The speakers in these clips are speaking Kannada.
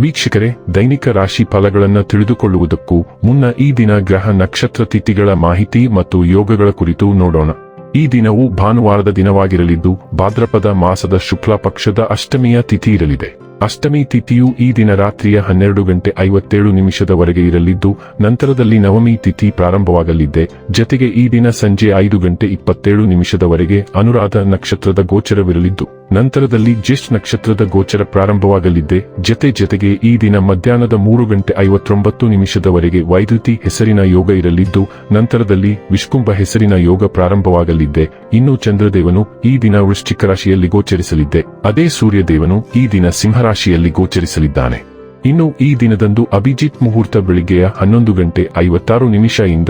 ವೀಕ್ಷಕರೇ, ದೈನಿಕ ರಾಶಿ ಫಲಗಳನ್ನು ತಿಳಿದುಕೊಳ್ಳುವುದಕ್ಕೂ ಮುನ್ನ ಈ ದಿನ ಗ್ರಹ ನಕ್ಷತ್ರ ತಿಥಿಗಳ ಮಾಹಿತಿ ಮತ್ತು ಯೋಗಗಳ ಕುರಿತು ನೋಡೋಣ. ಈ ದಿನವು ಭಾನುವಾರದ ದಿನವಾಗಿರಲಿದ್ದು, ಭಾದ್ರಪದ ಮಾಸದ ಶುಕ್ಲ ಪಕ್ಷದ ಅಷ್ಟಮಿಯ ತಿಥಿ ಇರಲಿದೆ. ಅಷ್ಟಮಿ ತಿಥಿಯು ಈ ದಿನ ರಾತ್ರಿಯ ಹನ್ನೆರಡು ಗಂಟೆ ಐವತ್ತೇಳು ನಿಮಿಷದವರೆಗೆ ಇರಲಿದ್ದು, ನಂತರದಲ್ಲಿ ನವಮಿ ತಿಥಿ ಪ್ರಾರಂಭವಾಗಲಿದೆ. ಜತೆಗೆ ಈ ದಿನ ಸಂಜೆ ಐದು ಗಂಟೆ ಇಪ್ಪತ್ತೇಳು ನಿಮಿಷದವರೆಗೆ ಅನುರಾಧ ನಕ್ಷತ್ರದ ಗೋಚರವಿರಲಿದ್ದು. ನಂತರದಲ್ಲಿ ಜ್ಯೇಷ್ಠ ನಕ್ಷತ್ರದ ಗೋಚರ ಪ್ರಾರಂಭವಾಗಲಿದ್ದೆ ಜತೆ ಜತೆಗೆ ಈ ದಿನ ಮಧ್ಯಾಹ್ನದ ಮೂರು ಗಂಟೆ ಐವತ್ತೊಂಬತ್ತು ನಿಮಿಷದವರೆಗೆ ವೈದ್ಯುತಿ ಹೆಸರಿನ ಯೋಗ ಇರಲಿದ್ದು, ನಂತರದಲ್ಲಿ ವಿಷ್ಕುಂಭ ಹೆಸರಿನ ಯೋಗ ಪ್ರಾರಂಭವಾಗಲಿದ್ದೆ ಇನ್ನು ಚಂದ್ರದೇವನು ಈ ದಿನ ವೃಶ್ಚಿಕ ರಾಶಿಯಲ್ಲಿ ಗೋಚರಿಸಲಿದ್ದೆ ಅದೇ ಸೂರ್ಯದೇವನು ಈ ದಿನ ಸಿಂಹರಾಶಿಯಲ್ಲಿ ಗೋಚರಿಸಲಿದ್ದಾನೆ. ಇನ್ನು ಈ ದಿನದಂದು ಅಭಿಜಿತ್ ಮುಹೂರ್ತ ಬೆಳಿಗ್ಗೆಯ ಹನ್ನೊಂದು ಗಂಟೆ ಐವತ್ತಾರು ನಿಮಿಷ ಇಂದ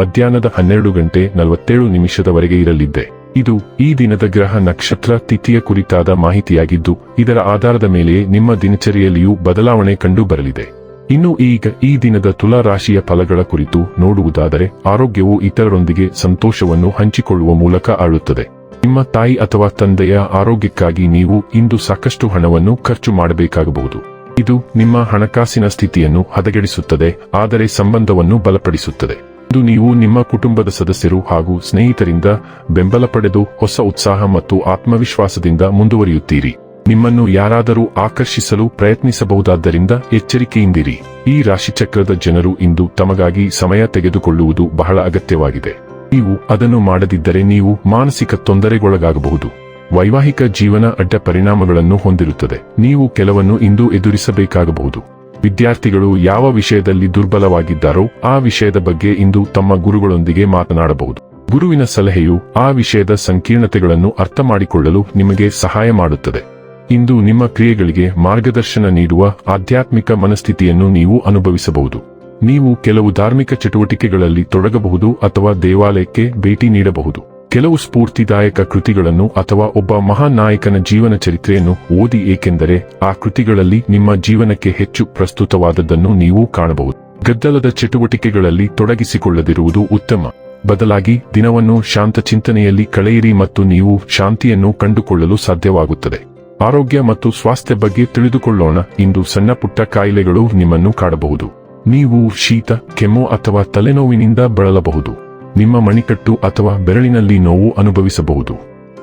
ಮಧ್ಯಾಹ್ನದ ಹನ್ನೆರಡು ಗಂಟೆ ನಲವತ್ತೇಳು ನಿಮಿಷದವರೆಗೆ ಇರಲಿದ್ದೆ ಇದು ಈ ದಿನದ ಗ್ರಹ ನಕ್ಷತ್ರ ತಿಥಿಯ ಕುರಿತಾದ ಮಾಹಿತಿಯಾಗಿದ್ದು, ಇದರ ಆಧಾರದ ಮೇಲೆ ನಿಮ್ಮ ದಿನಚರಿಯಲ್ಲಿಯೂ ಬದಲಾವಣೆ ಕಂಡು ಬರಲಿದೆ ಇನ್ನು ಈಗ ಈ ದಿನದ ತುಲಾ ರಾಶಿಯ ಫಲಗಳ ಕುರಿತು ನೋಡುವುದಾದರೆ, ಆರೋಗ್ಯವು ಇತರರೊಂದಿಗೆ ಸಂತೋಷವನ್ನು ಹಂಚಿಕೊಳ್ಳುವ ಮೂಲಕ ಆಳುತ್ತದೆ. ನಿಮ್ಮ ತಾಯಿ ಅಥವಾ ತಂದೆಯ ಆರೋಗ್ಯಕ್ಕಾಗಿ ನೀವು ಇಂದು ಸಾಕಷ್ಟು ಹಣವನ್ನು ಖರ್ಚು ಮಾಡಬೇಕಾಗಬಹುದು. ಇದು ನಿಮ್ಮ ಹಣಕಾಸಿನ ಸ್ಥಿತಿಯನ್ನು ಹದಗೆಡಿಸುತ್ತದೆ, ಆದರೆ ಸಂಬಂಧವನ್ನು ಬಲಪಡಿಸುತ್ತದೆ. ಇದು ನೀವು ನಿಮ್ಮ ಕುಟುಂಬದ ಸದಸ್ಯರು ಹಾಗೂ ಸ್ನೇಹಿತರಿಂದ ಬೆಂಬಲ ಪಡೆದು ಹೊಸ ಉತ್ಸಾಹ ಮತ್ತು ಆತ್ಮವಿಶ್ವಾಸದಿಂದ ಮುಂದುವರಿಯುತ್ತೀರಿ. ನಿಮ್ಮನ್ನು ಯಾರಾದರೂ ಆಕರ್ಷಿಸಲು ಪ್ರಯತ್ನಿಸಬಹುದಾದ್ದರಿಂದ ಎಚ್ಚರಿಕೆಯಿಂದಿರಿ. ಈ ರಾಶಿಚಕ್ರದ ಜನರು ಇಂದು ತಮಗಾಗಿ ಸಮಯ ತೆಗೆದುಕೊಳ್ಳುವುದು ಬಹಳ ಅಗತ್ಯವಾಗಿದೆ. ನೀವು ಅದನ್ನು ಮಾಡದಿದ್ದರೆ ನೀವು ಮಾನಸಿಕ ತೊಂದರೆಗೊಳಗಾಗಬಹುದು. ವೈವಾಹಿಕ ಜೀವನ ಅಡ್ಡ ಪರಿಣಾಮಗಳನ್ನು ಹೊಂದಿರುತ್ತದೆ. ನೀವು ಕೆಲವನ್ನು ಇಂದು ಎದುರಿಸಬೇಕಾಗಬಹುದು. ವಿದ್ಯಾರ್ಥಿಗಳು ಯಾವ ವಿಷಯದಲ್ಲಿ ದುರ್ಬಲವಾಗಿದ್ದಾರೋ ಆ ವಿಷಯದ ಬಗ್ಗೆ ಇಂದು ತಮ್ಮ ಗುರುಗಳೊಂದಿಗೆ ಮಾತನಾಡಬಹುದು. ಗುರುವಿನ ಸಲಹೆಯು ಆ ವಿಷಯದ ಸಂಕೀರ್ಣತೆಗಳನ್ನು ಅರ್ಥ ಮಾಡಿಕೊಳ್ಳಲು ನಿಮಗೆ ಸಹಾಯ ಮಾಡುತ್ತದೆ. ಇಂದು ನಿಮ್ಮ ಕ್ರಿಯೆಗಳಿಗೆ ಮಾರ್ಗದರ್ಶನ ನೀಡುವ ಆಧ್ಯಾತ್ಮಿಕ ಮನಸ್ಥಿತಿಯನ್ನು ನೀವು ಅನುಭವಿಸಬಹುದು. ನೀವು ಕೆಲವು ಧಾರ್ಮಿಕ ಚಟುವಟಿಕೆಗಳಲ್ಲಿ ತೊಡಗಬಹುದು ಅಥವಾ ದೇವಾಲಯಕ್ಕೆ ಭೇಟಿ ನೀಡಬಹುದು. ಕೆಲವು ಸ್ಫೂರ್ತಿದಾಯಕ ಕೃತಿಗಳನ್ನು ಅಥವಾ ಒಬ್ಬ ಮಹಾನ್ ನಾಯಕನ ಜೀವನ ಚರಿತ್ರೆಯನ್ನು ಓದಿ ಏಕೆಂದರೆ ಆ ಕೃತಿಗಳಲ್ಲಿ ನಿಮ್ಮ ಜೀವನಕ್ಕೆ ಹೆಚ್ಚು ಪ್ರಸ್ತುತವಾದದ್ದನ್ನು ನೀವು ಕಾಣಬಹುದು. ಗದ್ದಲದ ಚಟುವಟಿಕೆಗಳಲ್ಲಿ ತೊಡಗಿಸಿಕೊಳ್ಳದಿರುವುದು ಉತ್ತಮ. ಬದಲಾಗಿ ದಿನವನ್ನು ಶಾಂತ ಚಿಂತನೆಯಲ್ಲಿ ಕಳೆಯಿರಿ ಮತ್ತು ನೀವು ಶಾಂತಿಯನ್ನು ಕಂಡುಕೊಳ್ಳಲು ಸಾಧ್ಯವಾಗುತ್ತದೆ. ಆರೋಗ್ಯ ಮತ್ತು ಸ್ವಾಸ್ಥ್ಯ ಬಗ್ಗೆ ತಿಳಿದುಕೊಳ್ಳೋಣ. ಇಂದು ಸಣ್ಣ ಪುಟ್ಟ ಕಾಯಿಲೆಗಳು ನಿಮ್ಮನ್ನು ಕಾಡಬಹುದು. ನೀವು ಶೀತ, ಕೆಮ್ಮು ಅಥವಾ ತಲೆನೋವಿನಿಂದ ಬಳಲಬಹುದು. ನಿಮ್ಮ ಮಣಿಕಟ್ಟು ಅಥವಾ ಬೆರಳಿನಲ್ಲಿ ನೋವು ಅನುಭವಿಸಬಹುದು.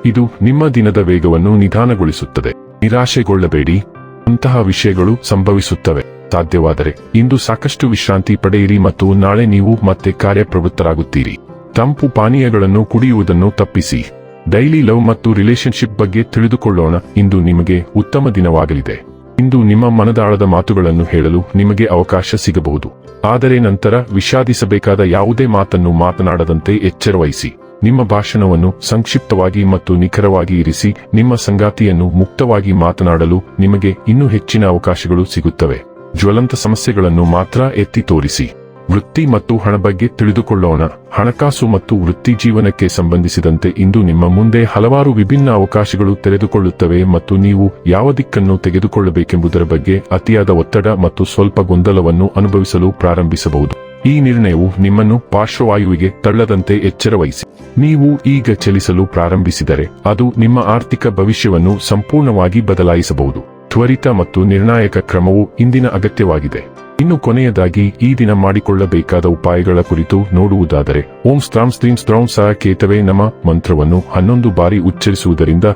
ಇದು ನಿಮ್ಮ ದಿನದ ವೇಗವನ್ನು ನಿಧಾನಗೊಳಿಸುತ್ತದೆ. ನಿರಾಶೆಗೊಳ್ಳಬೇಡಿ. ಅಂತಹ ವಿಷಯಗಳು ಸಂಭವಿಸುತ್ತವೆ. ಸಾಧ್ಯವಾದರೆ ಇಂದು ಸಾಕಷ್ಟು ವಿಶ್ರಾಂತಿ ಪಡೆಯಿರಿ ಮತ್ತು ನಾಳೆ ನೀವು ಮತ್ತೆ ಕಾರ್ಯಪ್ರವೃತ್ತರಾಗುತ್ತೀರಿ. ತಂಪು ಪಾನೀಯಗಳನ್ನು ಕುಡಿಯುವುದನ್ನು ತಪ್ಪಿಸಿ. ಡೈಲಿ ಲವ್ ಮತ್ತು ರಿಲೇಶನ್ಶಿಪ್ ಬಗ್ಗೆ ತಿಳಿದುಕೊಳ್ಳೋಣ. ಇಂದು ನಿಮಗೆ ಉತ್ತಮ ದಿನವಾಗಲಿದೆ. ಇಂದು ನಿಮ್ಮ ಮನದಾಳದ ಮಾತುಗಳನ್ನು ಹೇಳಲು ನಿಮಗೆ ಅವಕಾಶ ಸಿಗಬಹುದು. ಆದರೆ ನಂತರ ವಿಷಾದಿಸಬೇಕಾದ ಯಾವುದೇ ಮಾತನ್ನು ಮಾತನಾಡದಂತೆ ಎಚ್ಚರವಹಿಸಿ. ನಿಮ್ಮ ಭಾಷಣವನ್ನು ಸಂಕ್ಷಿಪ್ತವಾಗಿ ಮತ್ತು ನಿಖರವಾಗಿ ಇರಿಸಿ, ನಿಮ್ಮ ಸಂಗಾತಿಯನ್ನು ಮುಕ್ತವಾಗಿ ಮಾತನಾಡಲು ನಿಮಗೆ ಇನ್ನೂ ಹೆಚ್ಚಿನ ಅವಕಾಶಗಳು ಸಿಗುತ್ತವೆ. ಜ್ವಲಂತ ಸಮಸ್ಯೆಗಳನ್ನು ಮಾತ್ರ ಎತ್ತಿ ತೋರಿಸಿ. ವೃತ್ತಿ ಮತ್ತು ಹಣ ಬಗ್ಗೆ ತಿಳಿದುಕೊಳ್ಳೋಣ. ಹಣಕಾಸು ಮತ್ತು ವೃತ್ತಿ ಜೀವನಕ್ಕೆ ಸಂಬಂಧಿಸಿದಂತೆ ಇಂದು ನಿಮ್ಮ ಮುಂದೆ ಹಲವಾರು ವಿಭಿನ್ನ ಅವಕಾಶಗಳು ತೆರೆದುಕೊಳ್ಳುತ್ತವೆ ಮತ್ತು ನೀವು ಯಾವ ದಿಕ್ಕನ್ನು ತೆಗೆದುಕೊಳ್ಳಬೇಕೆಂಬುದರ ಬಗ್ಗೆ ಅತಿಯಾದ ಒತ್ತಡ ಮತ್ತು ಸ್ವಲ್ಪ ಗೊಂದಲವನ್ನು ಅನುಭವಿಸಲು ಪ್ರಾರಂಭಿಸಬಹುದು. ಈ ನಿರ್ಣಯವು ನಿಮ್ಮನ್ನು ಪಾರ್ಶ್ವವಾಯುವಿಗೆ ತಳ್ಳದಂತೆ ಎಚ್ಚರವಹಿಸಿ. ನೀವು ಈಗ ಚಲಿಸಲು ಪ್ರಾರಂಭಿಸಿದರೆ ಅದು ನಿಮ್ಮ ಆರ್ಥಿಕ ಭವಿಷ್ಯವನ್ನು ಸಂಪೂರ್ಣವಾಗಿ ಬದಲಾಯಿಸಬಹುದು. ತ್ವರಿತ ಮತ್ತು ನಿರ್ಣಾಯಕ ಕ್ರಮವು ಇಂದಿನ ಅಗತ್ಯವಾಗಿದೆ. ಇನ್ನು ಕೊನೆಯದಾಗಿ ಈ ದಿನ ಮಾಡಿಕೊಳ್ಳಬೇಕಾದ ಉಪಾಯಗಳ ಕುರಿತು ನೋಡುವುದಾದರೆ, ಓಂ ಸ್ತ್ರಾಂ ಸ್ತ್ರೀಂ ಸ್ತ್ರೌಂ ಸಹ ಕೇತವೇ ನಮ ಮಂತ್ರವನ್ನು ಹನ್ನೊಂದು ಬಾರಿ ಉಚ್ಚರಿಸುವುದರಿಂದ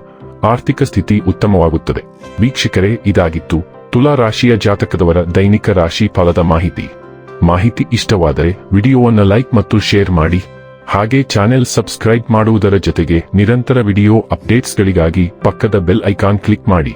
ಆರ್ಥಿಕ ಸ್ಥಿತಿ ಉತ್ತಮವಾಗುತ್ತದೆ. ವೀಕ್ಷಕರೇ, ಇದಾಗಿತ್ತು ತುಲಾ ರಾಶಿಯ ಜಾತಕದವರ ದೈನಿಕ ರಾಶಿ ಫಲದ ಮಾಹಿತಿ. ಮಾಹಿತಿ ಇಷ್ಟವಾದರೆ ವಿಡಿಯೋವನ್ನು ಲೈಕ್ ಮತ್ತು ಶೇರ್ ಮಾಡಿ, ಹಾಗೆ ಚಾನೆಲ್ ಸಬ್ಸ್ಕ್ರೈಬ್ ಮಾಡುವುದರ ಜೊತೆಗೆ ನಿರಂತರ ವಿಡಿಯೋ ಅಪ್ಡೇಟ್ಸ್ಗಳಿಗಾಗಿ ಪಕ್ಕದ ಬೆಲ್ ಐಕಾನ್ ಕ್ಲಿಕ್ ಮಾಡಿ.